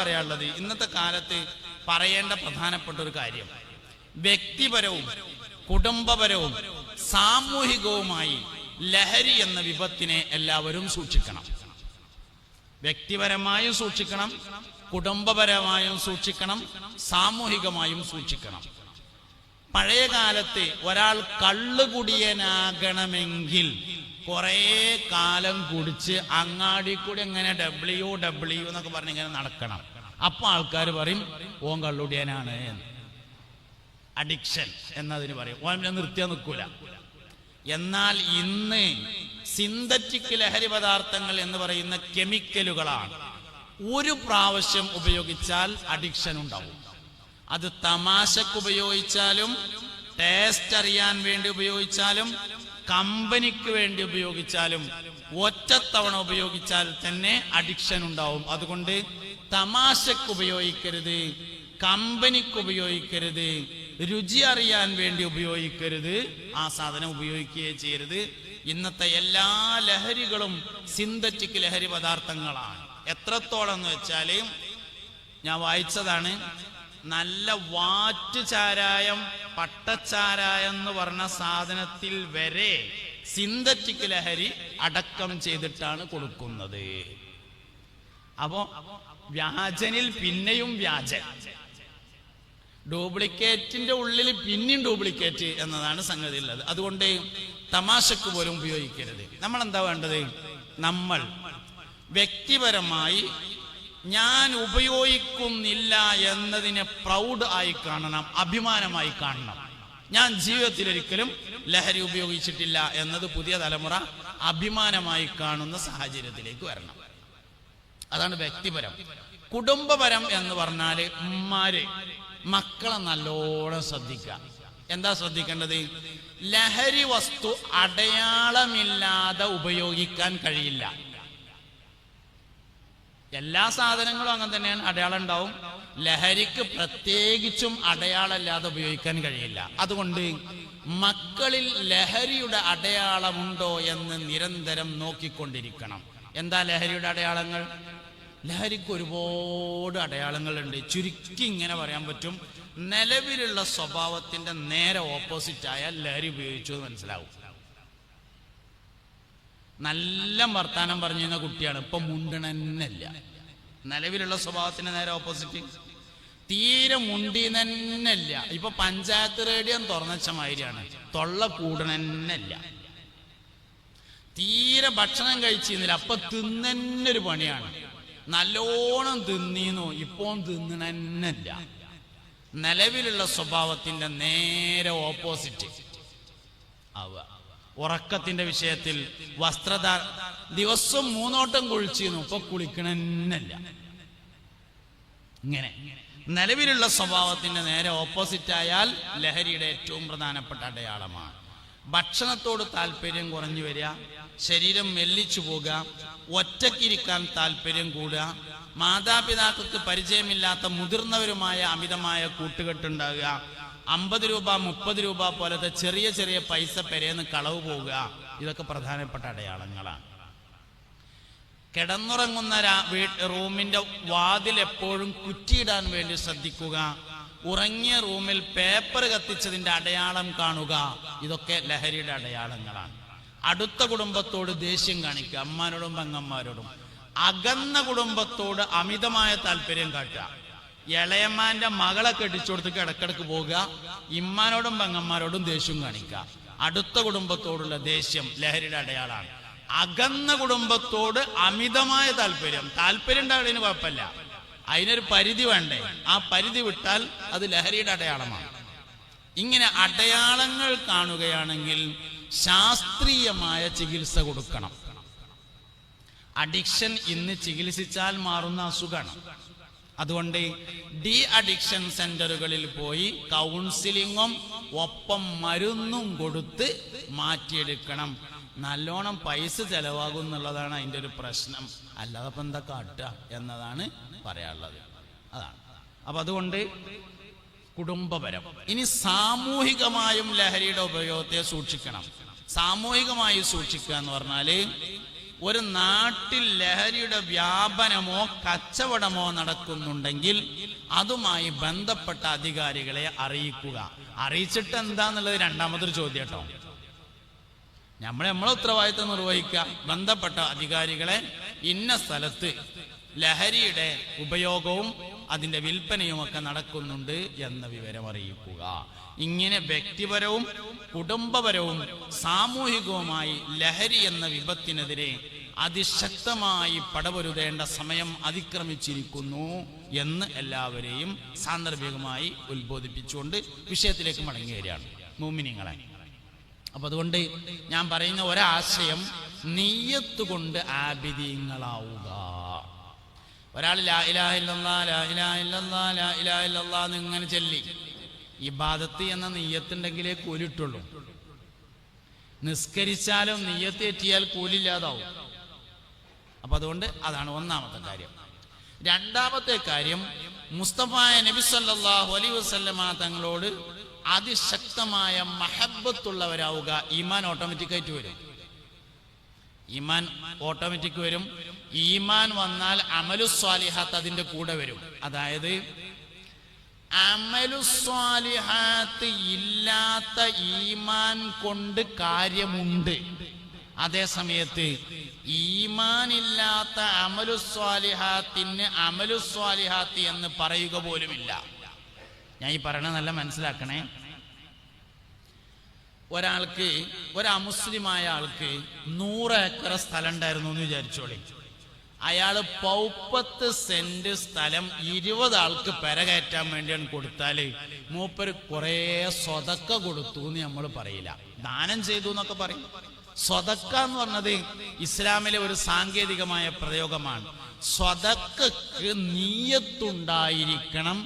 പറയാനുള്ളത് ഇന്നത്തെ കാലത്ത് പറയേണ്ട പ്രധാനപ്പെട്ട ഒരു കാര്യം. വ്യക്തിപരവും കുടുംബപരവും സാമൂഹികവുമായി ലഹരി എന്ന വിപത്തിനെ എല്ലാവരും സൂക്ഷിക്കണം. വ്യക്തിപരമായും സൂക്ഷിക്കണം കുടുംബപരമായും സൂക്ഷിക്കണം സാമൂഹികമായും സൂക്ഷിക്കണം. പഴയ കാലത്ത് ഒരാൾ കള്ളുകുടിയനാകണമെങ്കിൽ കുറേ കാലം കുടിച്ച് അങ്ങാടി കൂടി ഇങ്ങനെ ഡബ്ല്യു ഡബ്ല്യു എന്നൊക്കെ പറഞ്ഞ് ഇങ്ങനെ നടക്കണം. അപ്പൊ ആൾക്കാർ പറയും ഓൻ കള്ളുടിയനാണ് എന്ന്. അഡിക്ഷൻ എന്നതിന് പറയും. ഓൻ പിന്നെ നിർത്തിയാൽ നിൽക്കൂല എന്നാൽ ഇന്ന് സിന്തറ്റിക് ലഹരി പദാർത്ഥങ്ങൾ എന്ന് പറയുന്ന കെമിക്കലുകളാണ്. ഒരു പ്രാവശ്യം ഉപയോഗിച്ചാൽ അഡിക്ഷൻ ഉണ്ടാവും. അത് തമാശക്ക് ഉപയോഗിച്ചാലും ടേസ്റ്റ് അറിയാൻ വേണ്ടി ഉപയോഗിച്ചാലും കമ്പനിക്ക് വേണ്ടി ഉപയോഗിച്ചാലും ഒറ്റത്തവണ ഉപയോഗിച്ചാൽ തന്നെ അഡിക്ഷൻ ഉണ്ടാവും. അതുകൊണ്ട് തമാശക്ക് ഉപയോഗിക്കരുത് കമ്പനിക്ക് ഉപയോഗിക്കരുത് രുചി അറിയാൻ വേണ്ടി ഉപയോഗിക്കരുത് ആ സാധനം ഉപയോഗിക്കുകയേ ചെയ്യരുത്. ഇന്നത്തെ എല്ലാ ലഹരികളും സിന്തറ്റിക് ലഹരി പദാർത്ഥങ്ങളാണ്. എത്രത്തോളം എന്ന് വെച്ചാൽ ഞാൻ വായിച്ചതാണ് നല്ല വാറ്റ് ചാരായം പട്ടച്ചാരായം എന്ന് പറഞ്ഞ സാധനത്തിൽ വരെ സിന്തറ്റിക് ലഹരി അടക്കം ചെയ്തിട്ടാണ് കൊടുക്കുന്നത്. അപ്പോ വ്യാജനിൽ പിന്നെയും വ്യാജൻ. ഡ്യൂപ്ലിക്കേറ്റിന്റെ ഉള്ളിൽ പിന്നെയും ഡ്യൂപ്ലിക്കേറ്റ് എന്നതാണ് സംഗതി ഉള്ളത്. അതുകൊണ്ട് തമാശക്ക് പോലും ഉപയോഗിക്കരുത്. നമ്മൾ എന്താ വേണ്ടത്? നമ്മൾ വ്യക്തിപരമായി ഞാൻ ഉപയോഗിക്കുന്നില്ല എന്നതിനെ പ്രൗഡ് ആയി കാണണം അഭിമാനമായി കാണണം. ഞാൻ ജീവിതത്തിൽ ഒരിക്കലും ലഹരി ഉപയോഗിച്ചിട്ടില്ല എന്നത് പുതിയ തലമുറ അഭിമാനമായി കാണുന്ന സാഹചര്യത്തിലേക്ക് വരണം. അതാണ് വ്യക്തിപരം. കുടുംബപരം എന്ന് പറഞ്ഞാൽ ഉമ്മാര് മക്കളെ നല്ലോണം ശ്രദ്ധിക്കുക. എന്താ ശ്രദ്ധിക്കേണ്ടത്? ലഹരി വസ്തു അടയാളമില്ലാതെ ഉപയോഗിക്കാൻ കഴിയില്ല. എല്ലാ സാധനങ്ങളും അങ്ങനെ തന്നെയാണ്. അടയാളം ഉണ്ടാവും. ലഹരിക്ക് പ്രത്യേകിച്ചും അടയാളമല്ലാതെ ഉപയോഗിക്കാൻ കഴിയില്ല. അതുകൊണ്ട് മക്കളിൽ ലഹരിയുടെ അടയാളമുണ്ടോ എന്ന് നിരന്തരം നോക്കിക്കൊണ്ടിരിക്കണം. എന്താ ലഹരിയുടെ അടയാളങ്ങൾ? ലഹരിക്ക് ഒരുപാട് അടയാളങ്ങളുണ്ട്. ചുരുക്കി ഇങ്ങനെ പറയാൻ പറ്റും. നിലവിലുള്ള സ്വഭാവത്തിന്റെ നേരെ ഓപ്പോസിറ്റ് ആയാൽ ലഹരി ഉപയോഗിച്ചു എന്ന് മനസ്സിലാവും. നല്ല വർത്താനം പറഞ്ഞു പറഞ്ഞിരുന്ന കുട്ടിയാണ്. ഇപ്പൊ മുണ്ടണന്നല്ല. നിലവിലുള്ള സ്വഭാവത്തിന് നേരെ ഓപ്പോസിറ്റ് തീരെ മുണ്ടി തന്നെയല്ല ഇപ്പൊ പഞ്ചായത്ത് റേഡിയോ തുറന്നച്ച മാതിരിയാണ്. തൊള്ള കൂടണന്നല്ല. തീരെ ഭക്ഷണം കഴിച്ചിരുന്നില്ല. അപ്പൊ തിന്നൊരു പണിയാണ്. നല്ലോണം തിന്നീന്നു. ഇപ്പോ തിന്നണന്നല്ല. നിലവിലുള്ള സ്വഭാവത്തിന്റെ നേരെ ഓപ്പോസിറ്റ് ആവുക ഉറക്കത്തിന്റെ വിഷയത്തിൽ വസ്ത്രധാ ദിവസം മൂന്നോട്ടം കുളിച്ചിരുന്നു. ഇപ്പൊ കുളിക്കണമെന്നല്ല ഇങ്ങനെ. നിലവിലുള്ള സ്വഭാവത്തിന്റെ നേരെ ഓപ്പോസിറ്റ് ആയാൽ ലഹരിയുടെ ഏറ്റവും പ്രധാനപ്പെട്ട അടയാളമാണ്. ഭക്ഷണത്തോട് താല്പര്യം കുറഞ്ഞു വരിക ശരീരം മെല്ലിച്ചു പോകുക ഒറ്റക്കിരിക്കാൻ താല്പര്യം കൂടുക മാതാപിതാക്കൾക്ക് പരിചയമില്ലാത്ത മുതിർന്നവരുമായ അമിതമായ കൂട്ടുകെട്ടുണ്ടാകുക അമ്പത് രൂപ മുപ്പത് രൂപ പോലത്തെ ചെറിയ ചെറിയ പൈസ പെരേന്ന് കളവ് പോവുക. ഇതൊക്കെ പ്രധാനപ്പെട്ട അടയാളങ്ങളാണ്. കിടന്നുറങ്ങുന്ന റൂമിന്റെ വാതിൽ എപ്പോഴും കുറ്റിയിടാൻ വേണ്ടി ശ്രദ്ധിക്കുക. ഉറങ്ങിയ റൂമിൽ പേപ്പർ കത്തിച്ചതിന്റെ അടയാളം കാണുക. ഇതൊക്കെ ലഹരിയുടെ അടയാളങ്ങളാണ്. അടുത്ത കുടുംബത്തോട് ദേഷ്യം കാണിക്കുക. അമ്മാനോടും പെങ്ങന്മാരോടും. അകന്ന കുടുംബത്തോട് അമിതമായ താല്പര്യം കാട്ടുക. ഇളയമ്മാന്റെ മകളെ കെട്ടിച്ചുകൊടുത്ത് കിടക്കിടക്ക് പോകുക ഇമ്മാനോടും പെങ്ങന്മാരോടും ദേഷ്യം കാണിക്കുക. അടുത്ത കുടുംബത്തോടുള്ള ദേഷ്യം ലഹരിയുടെ അടയാളാണ് അകന്ന കുടുംബത്തോട് അമിതമായ താല്പര്യം. താല്പര്യം ഉണ്ടാവുന്നതിന് കുഴപ്പമില്ല. അതിനൊരു പരിധി വേണ്ടേ? ആ പരിധി വിട്ടാൽ അത് ലഹരിയുടെ അടയാളമാണ്. ഇങ്ങനെ അടയാളങ്ങൾ കാണുകയാണെങ്കിൽ ശാസ്ത്രീയമായ ചികിത്സ കൊടുക്കണം. അഡിക്ഷൻ ഇന്ന് ചികിത്സിച്ചാൽ മാറുന്ന അസുഖമാണ്. അതുകൊണ്ട് ഡി അഡിക്ഷൻ സെന്ററുകളിൽ പോയി കൗൺസിലിങ്ങും ഒപ്പം മരുന്നും കൊടുത്ത് മാറ്റിയെടുക്കണം. നല്ലോണം പൈസ ചെലവാകും എന്നുള്ളതാണ് അതിന്റെ ഒരു പ്രശ്നം. അല്ലാതെ ഇപ്പം എന്താ കാട്ടുക എന്നതാണ് പറയാനുള്ളത്. അതാണ്. അപ്പൊ അതുകൊണ്ട് കുടുംബപരം. ഇനി സാമൂഹികമായും ലഹരിയുടെ ഉപയോഗത്തെ സൂക്ഷിക്കണം. സാമൂഹികമായി സൂക്ഷിക്കുക എന്ന് പറഞ്ഞാൽ ഒരു നാട്ടിൽ ലഹരിയുടെ വ്യാപനമോ കച്ചവടമോ നടക്കുന്നുണ്ടെങ്കിൽ അതുമായി ബന്ധപ്പെട്ട അധികാരികളെ അറിയിക്കുക. അറിയിച്ചിട്ട് എന്താന്നുള്ളത് രണ്ടാമതൊരു ചോദ്യം കേട്ടോ. നമ്മൾ നമ്മളെ ഉത്തരവാദിത്തം നിർവഹിക്കുക. ബന്ധപ്പെട്ട അധികാരികളെ ഇന്ന സ്ഥലത്ത് ലഹരിയുടെ ഉപയോഗവും അതിന്റെ വിൽപ്പനയും ഒക്കെ നടക്കുന്നുണ്ട് എന്ന വിവരം അറിയിക്കുക. ഇങ്ങനെ വ്യക്തിപരവും കുടുംബപരവും സാമൂഹികവുമായി ലഹരി എന്ന വിപത്തിനെതിരെ അതിശക്തമായി പടപൊരുതേണ്ട സമയം അതിക്രമിച്ചിരിക്കുന്നു എന്ന് എല്ലാവരെയും സാന്ദർഭികമായി ഉത്ബോധിപ്പിച്ചുകൊണ്ട് വിഷയത്തിലേക്ക് മടങ്ങി വരികയാണ്. മൂമിനിങ്ങളെ അപ്പൊ അതുകൊണ്ട് ഞാൻ പറയുന്ന ഒരാശയം നെയ്യത്തുകൊണ്ട് കൊണ്ട് ആബിദീങ്ങളാവുക. ഒരാൾ ലാ ഇലാഹ ഇല്ലല്ലാ, ലാ ഇലാഹ ലാ ഇലാഹ ചൊല്ലി. ഇബാദത്ത് എന്ന നെയ്യത്തുണ്ടെങ്കിലേ കൂലിട്ടുള്ളൂ. നിസ്കരിച്ചാലും നെയ്യത്ത് എത്തിയാൽ കൂലില്ലാതാവും. അപ്പൊ അതുകൊണ്ട് അതാണ് ഒന്നാമത്തെ കാര്യം. രണ്ടാമത്തെ കാര്യം മുസ്തഫായ നബി സല്ലാഹു അലൈഹി വസല്ലമ തങ്ങളോട് അതിശക്തമായ മഹബത്തുള്ളവരാവുക ഈമാൻ ഓട്ടോമാറ്റിക്കായിട്ട് വരും. ഈമാൻ ഓട്ടോമാറ്റിക് വരും. ഈമാൻ വന്നാൽ അമലു സ്വാലിഹാത്ത് അതിന്റെ കൂടെ വരും. അതായത് അമലു സ്വാലിഹാത്ത് ഇല്ലാത്ത ഈമാൻ കൊണ്ട് കാര്യമുണ്ട്. അതേ സമയത്ത് ഈമാൻ ഇല്ലാത്ത അമലു സ്വാലിഹാത്തിന് അമലു സ്വാലിഹാത്ത് എന്ന് പറയുക പോലുമില്ല. ഞാൻ ഈ പറയണത് നല്ല മനസ്സിലാക്കണേ. ഒരാൾക്ക് ഒരു അമുസ്ലിമായ ആൾക്ക് നൂറ് ഏക്കർ സ്ഥലം ഉണ്ടായിരുന്നു എന്ന് വിചാരിച്ചോളി. അയാൾ പൗപ്പത്ത് സെന്റ് സ്ഥലം ഇരുപത് ആൾക്ക് പെരകയറ്റാൻ വേണ്ടിയാണ് കൊടുത്താൽ മൂപ്പര് കുറേ സ്വതക്ക കൊടുത്തു എന്ന് നമ്മൾ പറയില്ല. ദാനം ചെയ്തു എന്നൊക്കെ പറയും. സ്വതക്ക എന്ന് പറഞ്ഞത് ഇസ്ലാമിലെ ഒരു സാങ്കേതികമായ പ്രയോഗമാണ്. സ്വതക്കക്ക് നീയത്തുണ്ടായിരിക്കണം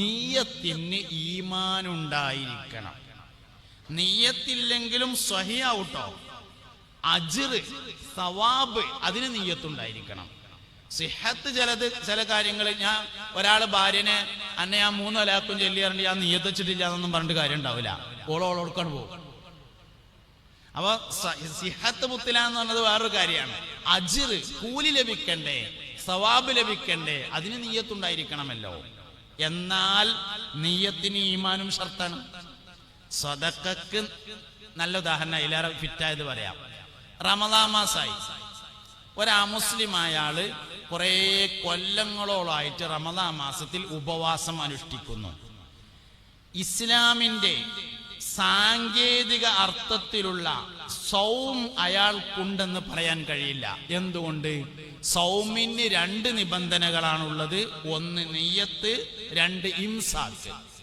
നീയത്തിന് ഈമാനുണ്ടായിരിക്കണം. നീയത്തില്ലെങ്കിലും സഹിയാവട്ടോ? അജിറ് സവാബ് അതിന് നീയത്തുണ്ടായിരിക്കണം സിഹത്ത് ചിലത് ചില കാര്യങ്ങൾ ഞാൻ ഒരാൾ ഭാര്യനെ അന്നെ ഞാൻ മൂന്ന് അലാക്കും ചൊല്ലിയാറുണ്ട് ഞാൻ നീയത്ത് വെച്ചിട്ടില്ല എന്നൊന്നും പറഞ്ഞിട്ട് കാര്യം ഉണ്ടാവില്ല ഓളോളോടുക്കാണ് പോകും. അപ്പൊ സിഹത്ത് മുത്തില എന്ന് പറഞ്ഞത് വേറൊരു കാര്യമാണ്. അജിറ് കൂലി ലഭിക്കണ്ടേ സവാബ് ലഭിക്കണ്ടേ അതിന് നീയത്തുണ്ടായിരിക്കണമല്ലോ എന്നാൽ നീയത്തിന് ഈമാനും ഷർത്താണ്. സ്വതക്കക്ക് നല്ല ഉദാഹരണം അതിലേറെ ഫിറ്റായത് പറയാം. റമദാ മാസായി. ഒരമുസ്ലിമായ ആൾ കുറേ കൊല്ലങ്ങളോളായിട്ട് റമദാ മാസത്തിൽ ഉപവാസം അനുഷ്ഠിക്കുന്നു. ഇസ്ലാമിന്റെ സാങ്കേതിക അർത്ഥത്തിലുള്ള സൗം അയാൾക്കുണ്ടെന്ന് പറയാൻ കഴിയില്ല. എന്തുകൊണ്ട്? സൗമിന് രണ്ട് നിബന്ധനകളാണുള്ളത്. ഒന്ന് നെയ്യത്ത് രണ്ട് ഇംസാക്ക്.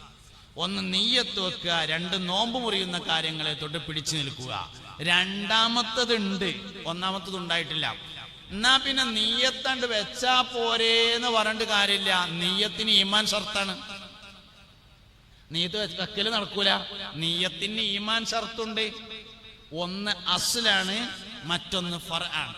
ഒന്ന് നെയ്യത്ത് വെക്കുക രണ്ട് നോമ്പ് മുറിയുന്ന കാര്യങ്ങളെ തൊട്ട് പിടിച്ചു നിൽക്കുക. രണ്ടാമത്തതുണ്ട്. ഒന്നാമത്തത് ഉണ്ടായിട്ടില്ല. എന്നാ പിന്നെ നീയത്തണ്ട് വെച്ചാ പോരേന്ന് പറഞ്ഞിട്ട് കാര്യമില്ല. നീയത്തിന് ഈമാൻ ഷർത്താണ്. നീയത്ത് വെക്കൽ നടക്കൂല. നീയത്തിന് ഈമാൻ ഷർത്തുണ്ട്. ഒന്ന് അസ്ലാണ് മറ്റൊന്ന് ഫർ ആണ്.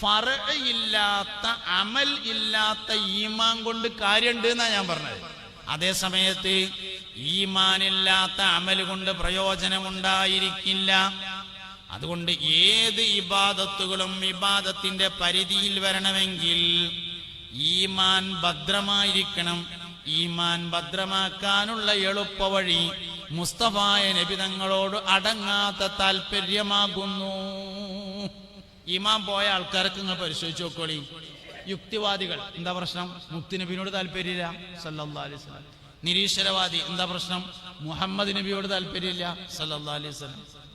ഫർ ഇല്ലാത്ത അമൽ ഇല്ലാത്ത ഈമാൻ കൊണ്ട് കാര്യമുണ്ട് എന്നാ ഞാൻ പറഞ്ഞത്. അതേ സമയത്ത് ഈമാനില്ലാത്ത അമൽ കൊണ്ട് പ്രയോജനമുണ്ടായിരിക്കില്ല. അതുകൊണ്ട് ഏത് ഇബാദത്തുകളും ഇബാദത്തിന്റെ പരിധിയിൽ വരണമെങ്കിൽ ഈമാൻ ഭദ്രമായിരിക്കണം. ഈമാൻ ഭദ്രമാക്കാനുള്ള എളുപ്പവഴി മുസ്തഫായ നബിതങ്ങളോട് അടങ്ങാത്ത താല്പര്യമാകുന്നു ഈമാൻ പോയ ആൾക്കാർക്ക് നിങ്ങൾ പരിശോധിച്ച് നോക്കോളി. യുക്തിവാദികൾ. എന്താ പ്രശ്നം? മുക്തി നബിനോട് താല്പര്യമില്ല സല്ലാ അലൈഹി വസല്ലം. നിരീശ്വരവാദി. എന്താ പ്രശ്നം? മുഹമ്മദ് നബിയോട് താല്പര്യമില്ല. സല്ലാ അലൈഹി വസല്ലം.